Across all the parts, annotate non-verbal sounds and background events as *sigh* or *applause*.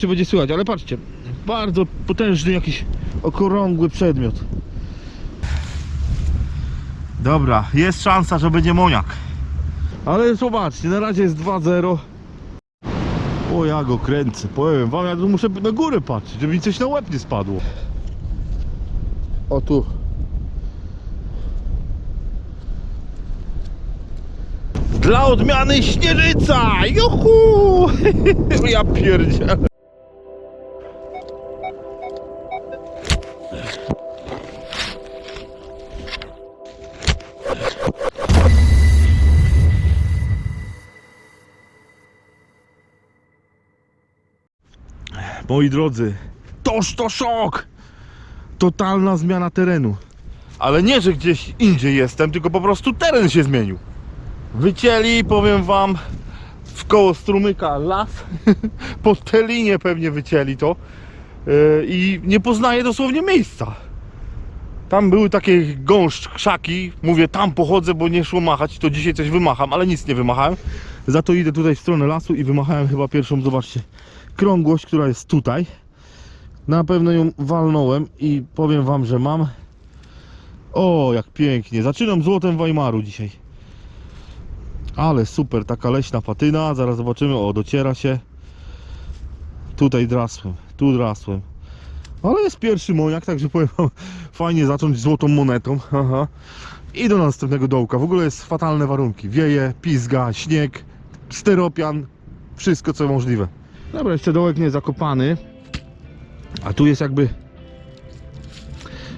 Czy będzie słychać, ale patrzcie, bardzo potężny jakiś okrągły przedmiot. Dobra, jest szansa, że będzie moniak. Ale zobaczcie, na razie jest 2-0. O ja go kręcę, powiem wam, ja tu muszę na górę patrzeć, żeby mi coś na łeb nie spadło. O tu. Dla odmiany śnieżyca! Juhu! *laughs* ja pierdzielę. Moi drodzy, toż to szok! Totalna zmiana terenu. Ale nie, że gdzieś indziej jestem, tylko po prostu teren się zmienił. Wycięli, powiem wam, w koło strumyka las. *laughs* Pod tę linię pewnie wycięli to. Yy, I nie poznaję dosłownie miejsca. Tam były takie gąszcz, krzaki. Mówię, tam pochodzę, bo nie szło machać. To dzisiaj coś wymacham, ale nic nie wymachałem. Za to idę tutaj w stronę lasu i wymachałem chyba pierwszą, zobaczcie, krągłość, która jest tutaj. Na pewno ją walnąłem i powiem wam, że mam. O, jak pięknie. Zaczynam złotem Weimaru dzisiaj. Ale super, taka leśna patyna. Zaraz zobaczymy. O, dociera się. Tutaj drasłem, tu drasłem. Ale jest pierwszy moniak, także powiem wam, fajnie zacząć złotą monetą. Aha. I do następnego dołka. W ogóle jest fatalne warunki. Wieje, pizga, śnieg, steropian, wszystko co możliwe. Dobra, jeszcze dołek nie zakopany. A tu jest jakby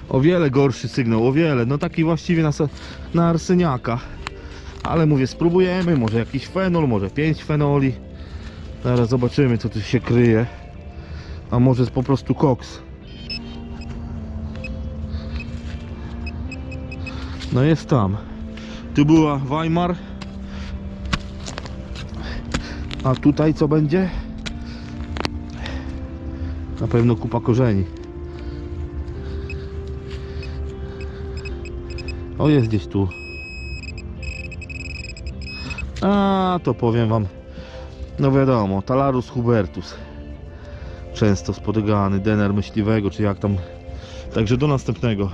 o wiele gorszy sygnał, o wiele. No taki właściwie na, na. Ale mówię, spróbujemy, może jakiś fenol, może 5 fenoli. Zaraz zobaczymy co tu się kryje. A może jest po prostu koks. No jest tam. Tu była Weimar. A tutaj co będzie? Na pewno kupa korzeni. O, jest gdzieś tu. A, to powiem wam. No wiadomo, Talarus hubertus. Często spotykany, dener myśliwego, czy jak tam. Także do następnego.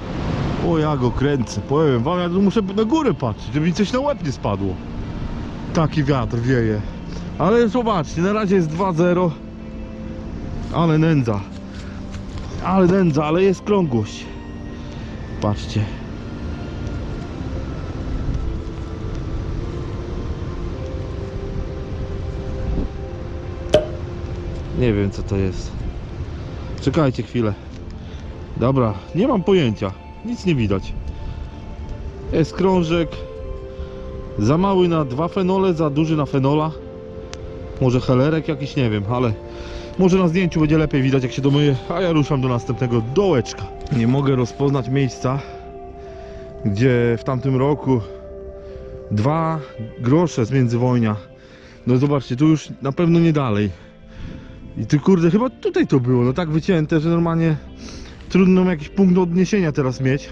O, ja go kręcę. Powiem wam, ja tu muszę na górę patrzeć, żeby mi coś na łeb nie spadło. Taki wiatr wieje. Ale zobaczcie, na razie jest 2-0. Ale nędza. Ale nędza, ale jest krągłość. Patrzcie. Nie wiem co to jest. Czekajcie chwilę. Dobra, nie mam pojęcia. Nic nie widać. Jest krążek. Za mały na dwa fenole, za duży na fenola. Może helerek jakiś, nie wiem, ale może na zdjęciu będzie lepiej widać jak się domyje, a ja ruszam do następnego dołeczka. Nie mogę rozpoznać miejsca, gdzie w tamtym roku dwa grosze z międzywojnia. No zobaczcie, tu już na pewno nie dalej. I ty kurde, chyba tutaj to było, no tak wycięte, że normalnie trudno jakiś punkt odniesienia teraz mieć.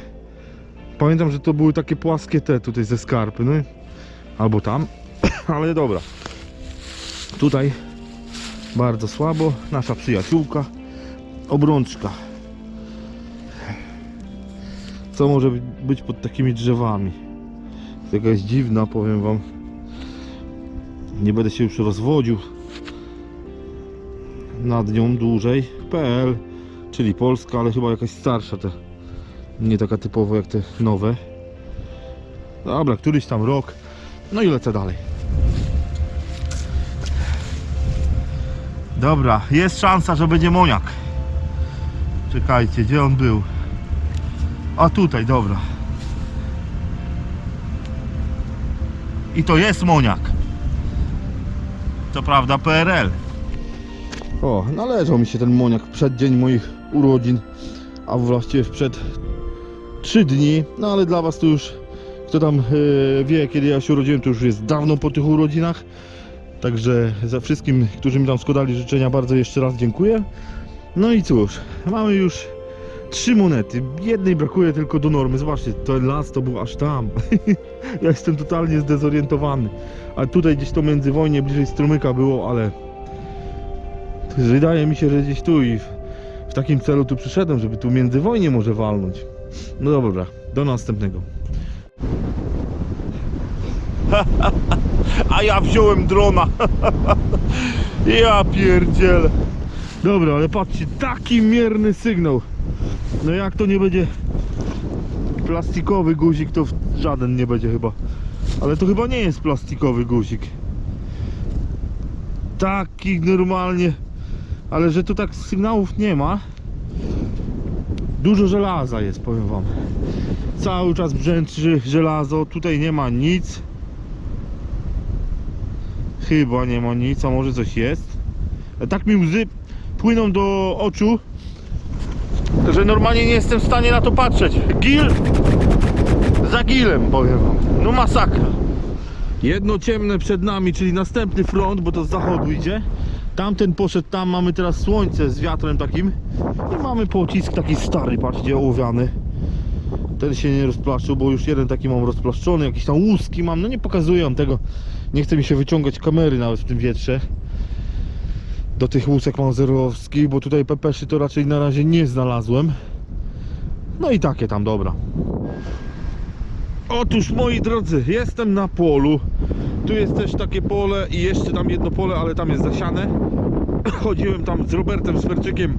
Pamiętam, że to były takie płaskie te tutaj ze skarpy, no albo tam, *coughs* ale dobra. Tutaj bardzo słabo. Nasza przyjaciółka. Obrączka. Co może być pod takimi drzewami? Taka jest dziwna, powiem wam. Nie będę się już rozwodził nad nią dłużej. PL, czyli Polska, ale chyba jakaś starsza te. Nie taka typowo jak te nowe. Dobra, któryś tam rok. No i lecę dalej. Dobra, jest szansa, że będzie moniak. Czekajcie, gdzie on był? A tutaj, dobra. I to jest moniak. To prawda PRL. O, należał mi się ten moniak przed dzień moich urodzin, a właściwie przed 3 dni. No ale dla was to już, kto tam e, wie, kiedy ja się urodziłem, to już jest dawno po tych urodzinach. Także za wszystkim, którzy mi tam składali życzenia, bardzo jeszcze raz dziękuję. No i cóż, mamy już trzy monety. Jednej brakuje tylko do normy. Zobaczcie, ten las to był aż tam. *laughs* ja jestem totalnie zdezorientowany. A tutaj gdzieś to międzywojnie bliżej strumyka było, ale Wydaje mi się, że gdzieś tu i w, w takim celu tu przyszedłem, żeby tu międzywojnie może walnąć. No dobra, do następnego. *laughs* A ja wziąłem drona. *laughs* ja pierdzielę. Dobra, ale patrzcie, taki mierny sygnał. No jak to nie będzie plastikowy guzik, to żaden nie będzie chyba. Ale to chyba nie jest plastikowy guzik. Taki normalnie. Ale że tu tak sygnałów nie ma. Dużo żelaza jest, powiem wam. Cały czas brzęczy żelazo. Tutaj nie ma nic. Chyba nie ma nic, a może coś jest. Tak mi łzy płyną do oczu, że normalnie nie jestem w stanie na to patrzeć. Gil za gilem, powiem wam. No masakra. Jedno ciemne przed nami, czyli następny front, bo to z zachodu idzie. Tamten poszedł tam, mamy teraz słońce z wiatrem takim. I mamy pocisk taki stary, patrzcie, ołowiany. Ten się nie rozplaszczył, bo już jeden taki mam rozplaszczony, jakiś tam łuski mam, no nie pokazuję wam tego. Nie chce mi się wyciągać kamery nawet w tym wietrze. Do tych łusek manzerowskich, bo tutaj pepeszy to raczej na razie nie znalazłem. No i takie tam, dobra. Otóż moi drodzy, jestem na polu. Tu jest też takie pole i jeszcze tam jedno pole, ale tam jest zasiane. *coughs* Chodziłem tam z Robertem Swerczykiem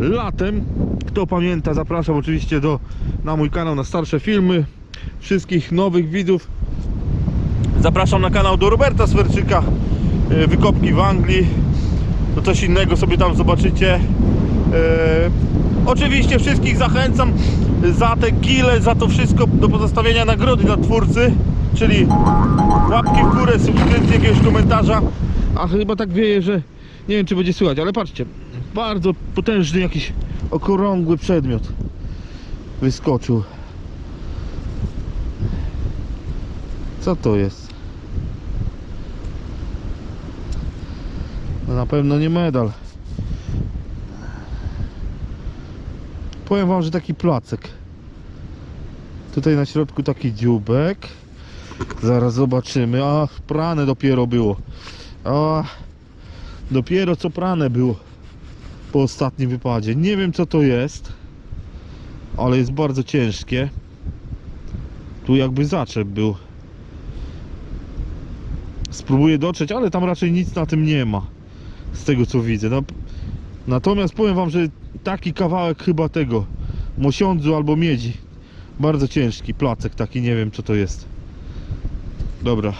latem. Kto pamięta, zapraszam oczywiście do, na mój kanał na starsze filmy. Wszystkich nowych widzów zapraszam na kanał do Roberta Swerczyka. e, Wykopki w Anglii. To coś innego sobie tam zobaczycie. E, oczywiście wszystkich zachęcam za te gile, za to wszystko do pozostawienia nagrody dla twórcy, czyli łapki w górę, subskrypcji, jakiegoś komentarza. A chyba tak wieje, że nie wiem czy będzie słychać, ale patrzcie, bardzo potężny jakiś okrągły przedmiot wyskoczył. Co to jest? No na pewno nie medal. Powiem wam, że taki placek. Tutaj na środku taki dziubek. Zaraz zobaczymy. A, prane dopiero było. A, dopiero co prane było po ostatnim wypadzie. Nie wiem co to jest, ale jest bardzo ciężkie. Tu jakby zaczep był. Spróbuję dotrzeć, ale tam raczej nic na tym nie ma. Z tego co widzę. No, natomiast powiem wam, że taki kawałek chyba tego mosiądzu albo miedzi. Bardzo ciężki placek taki, nie wiem co to jest. Dobra.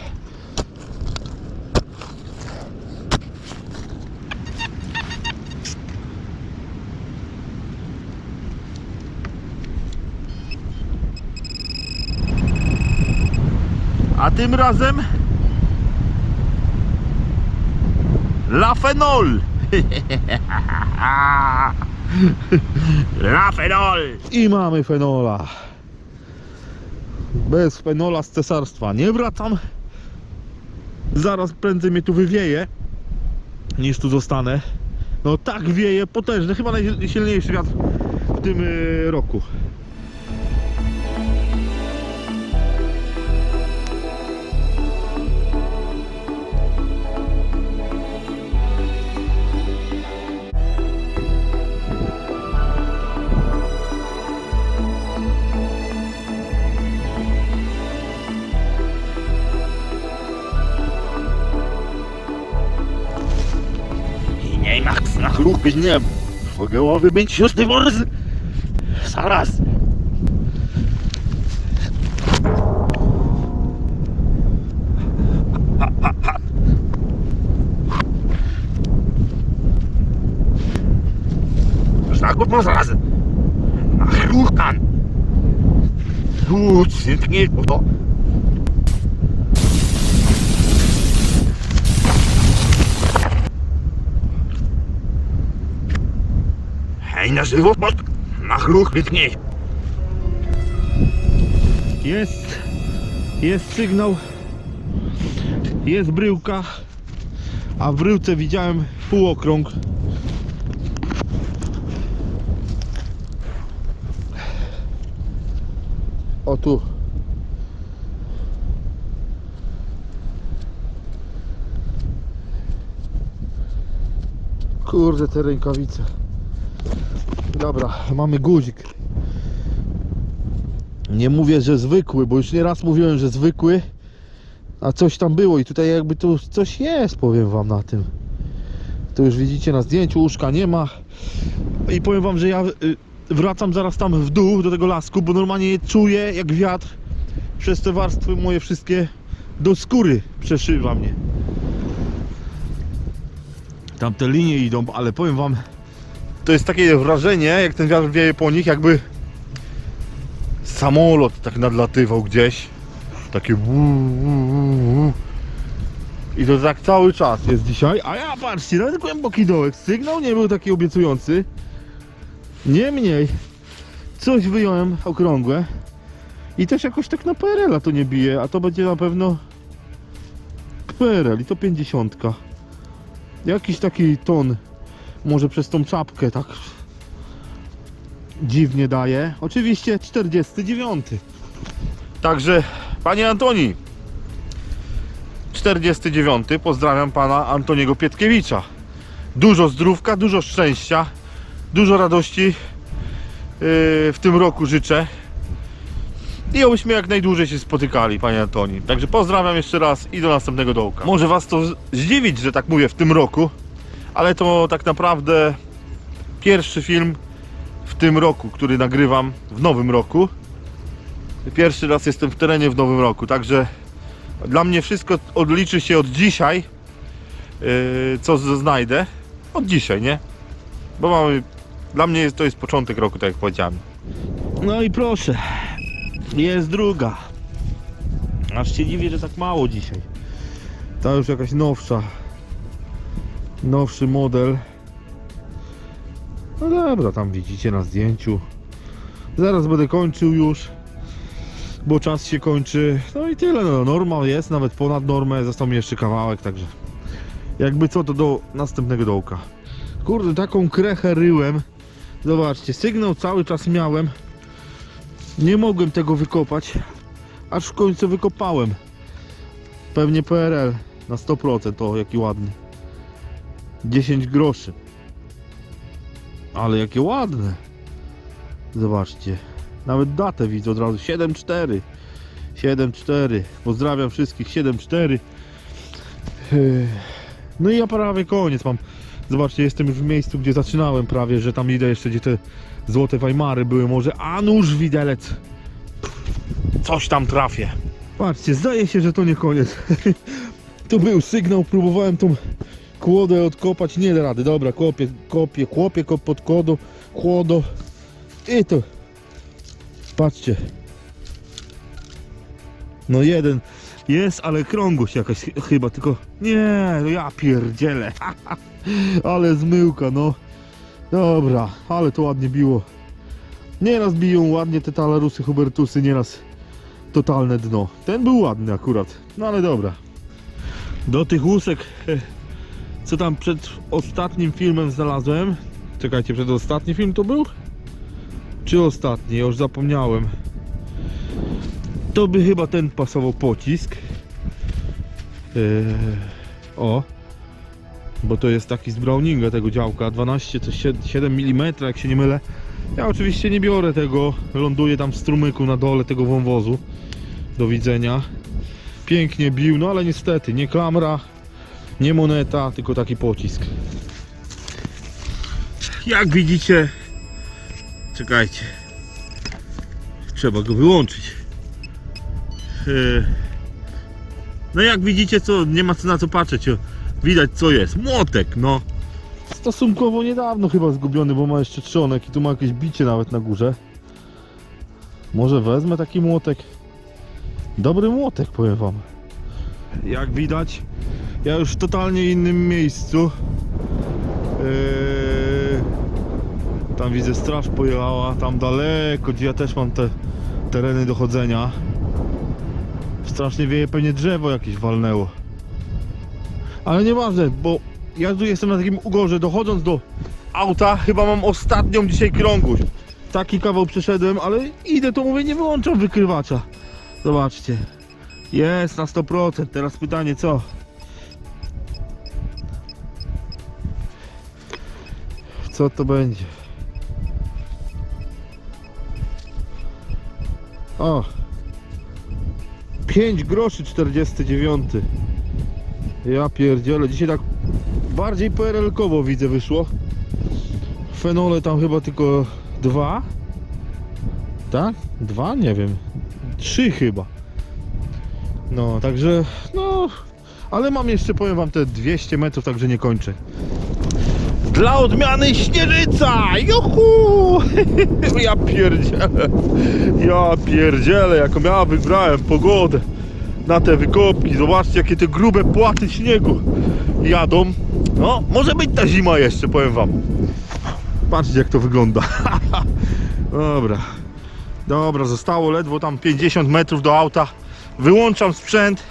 A tym razem Lafenol! *laughs* Lafenol! I mamy fenola. Bez fenola z cesarstwa nie wracam. Zaraz prędzej mnie tu wywieje niż tu zostanę. No tak wieje potężny, chyba najsilniejszy wiatr w tym y, roku. Nie. Fogełowy będzie już dywors. Zaraz. Znaku po zaraz. Na chlukan. Lud, nie tnie to. Na żywot, bo na chluch wytnie. Jest, jest sygnał, jest bryłka, a w bryłce widziałem półokrąg. O tu. Kurde, te rękawice. Dobra, mamy guzik. Nie mówię, że zwykły, bo już nieraz mówiłem, że zwykły. A coś tam było i tutaj jakby tu coś jest, powiem wam na tym. To już widzicie na zdjęciu, łóżka nie ma. I powiem wam, że ja y, wracam zaraz tam w dół do tego lasku, bo normalnie czuję jak wiatr przez te warstwy moje wszystkie do skóry przeszywa mnie. Tam te linie idą, ale powiem wam, to jest takie wrażenie, jak ten wiatr wieje po nich, jakby samolot tak nadlatywał gdzieś. Takie. I to tak cały czas jest dzisiaj. A ja patrzcie, nawet głęboki dołek. Sygnał nie był taki obiecujący. Niemniej, coś wyjąłem okrągłe. I też jakoś tak na PRL-a to nie bije, a to będzie na pewno PRL i to 50. Jakiś taki ton, może przez tą czapkę tak dziwnie daje. Oczywiście 49. Także, panie Antoni, 49. Pozdrawiam pana Antoniego Pietkiewicza. Dużo zdrówka, dużo szczęścia, dużo radości yy, w tym roku życzę. I obyśmy jak najdłużej się spotykali, panie Antoni. Także pozdrawiam jeszcze raz i do następnego dołka. Może was to zdziwić, że tak mówię w tym roku, ale to tak naprawdę pierwszy film w tym roku, który nagrywam w nowym roku. Pierwszy raz jestem w terenie w nowym roku, także dla mnie wszystko odliczy się od dzisiaj, yy, co znajdę. Od dzisiaj, nie? Bo mamy, dla mnie to jest początek roku, tak jak powiedziałem. No i proszę, jest druga. Aż się dziwię, że tak mało dzisiaj. Ta już jakaś nowsza. Nowszy model. No dobra, tam widzicie na zdjęciu. Zaraz będę kończył już. Bo czas się kończy. No i tyle. No, norma jest, nawet ponad normę. Został mi jeszcze kawałek, także. Jakby co, to do następnego dołka. Kurde, taką krechę ryłem. Zobaczcie, sygnał cały czas miałem. Nie mogłem tego wykopać, aż w końcu wykopałem. Pewnie PRL na 100%, o jaki ładny. 10 groszy. Ale jakie ładne. Zobaczcie. Nawet datę widzę od razu. 7-4. 7-4. Pozdrawiam wszystkich. 7-4. Yy. No i ja prawie koniec mam. Zobaczcie, jestem już w miejscu, gdzie zaczynałem prawie, że tam idę jeszcze, gdzie te złote Weimary były może. A nóż widelec. Coś tam trafię. Patrzcie, zdaje się, że to nie koniec. *laughs* to był sygnał, próbowałem tą kłodę odkopać, nie da rady. Dobra, kopię, kopię, kłopię kop pod kodo, kłodo. I to. Patrzcie. No jeden jest, ale krągłość jakaś ch- chyba, tylko nie, no ja pierdzielę. *laughs* ale zmyłka, no. Dobra, ale to ładnie biło. Nieraz biją ładnie te talarusy, hubertusy, nieraz totalne dno. Ten był ładny akurat, no ale dobra. Do tych łusek, eh, co tam przed ostatnim filmem znalazłem. Czekajcie, przed ostatni film to był? Czy ostatni? Już zapomniałem. To by chyba ten pasował pocisk. Eee, o. Bo to jest taki z Browninga tego działka. 12 to 7 mm, jak się nie mylę. Ja oczywiście nie biorę tego. Ląduję tam w strumyku na dole tego wąwozu. Do widzenia. Pięknie bił, no ale niestety nie klamra, nie moneta, tylko taki pocisk. Jak widzicie, czekajcie, trzeba go wyłączyć. Yy, No jak widzicie, co nie ma co na co patrzeć. Widać co jest. Młotek, no. Stosunkowo niedawno chyba zgubiony, bo ma jeszcze trzonek i tu ma jakieś bicie nawet na górze. Może wezmę taki młotek. Dobry młotek, powiem wam. Jak widać, ja już w totalnie innym miejscu. Yy, tam widzę straż pojechała, tam daleko, gdzie ja też mam te tereny dochodzenia. Strasznie wieje, pewnie drzewo jakieś walnęło. Ale nieważne, bo ja tu jestem na takim ugorze, dochodząc do auta, chyba mam ostatnią dzisiaj krągłość. Taki kawał przeszedłem, ale idę, to mówię, nie wyłączam wykrywacza. Zobaczcie. Jest na 100%. Teraz pytanie co? Co to będzie. O! 5 groszy 49. Ja pierdzielę, dzisiaj tak bardziej PRL-kowo widzę wyszło. Fenole tam chyba tylko dwa. Tak? Dwa? Nie wiem. Trzy chyba. No, także, no, ale mam jeszcze, powiem wam, te 200 metrów, także nie kończę. Dla odmiany śnieżyca! Juhu! *laughs* Ja pierdzielę. Ja pierdzielę, jaką ja wybrałem pogodę na te wykopki. Zobaczcie, jakie te grube płaty śniegu jadą. No, może być ta zima jeszcze, powiem wam. Patrzcie, jak to wygląda. *laughs* Dobra. Dobra, zostało ledwo tam 50 metrów do auta. Wyłączam sprzęt,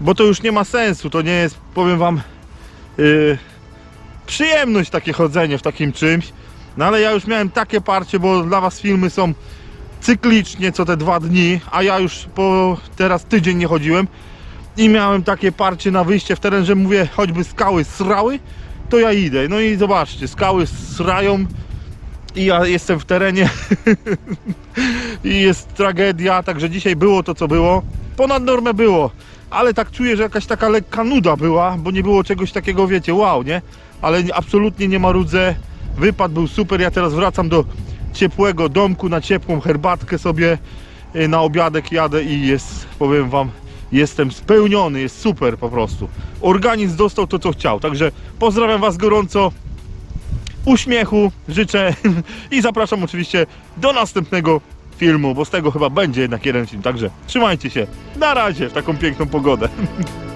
bo to już nie ma sensu. To nie jest, powiem wam, yy, przyjemność takie chodzenie w takim czymś. No ale ja już miałem takie parcie, bo dla was filmy są cyklicznie co te dwa dni, a ja już po teraz tydzień nie chodziłem i miałem takie parcie na wyjście w teren, że mówię, choćby skały srały, to ja idę. No i zobaczcie, skały srają i ja jestem w terenie *laughs* i jest tragedia, także dzisiaj było to co było. Ponad normę było, ale tak czuję, że jakaś taka lekka nuda była, bo nie było czegoś takiego, wiecie, wow, nie? Ale nie- absolutnie nie marudzę. Wypad był super, ja teraz wracam do ciepłego domku, na ciepłą herbatkę sobie y, na obiadek jadę i jest, powiem wam, jestem spełniony, jest super po prostu. Organizm dostał to, co chciał, także pozdrawiam was gorąco uśmiechu życzę *laughs* i zapraszam oczywiście do następnego filmu, bo z tego chyba będzie jednak jeden film. Także trzymajcie się. Na razie w taką piękną pogodę. *laughs*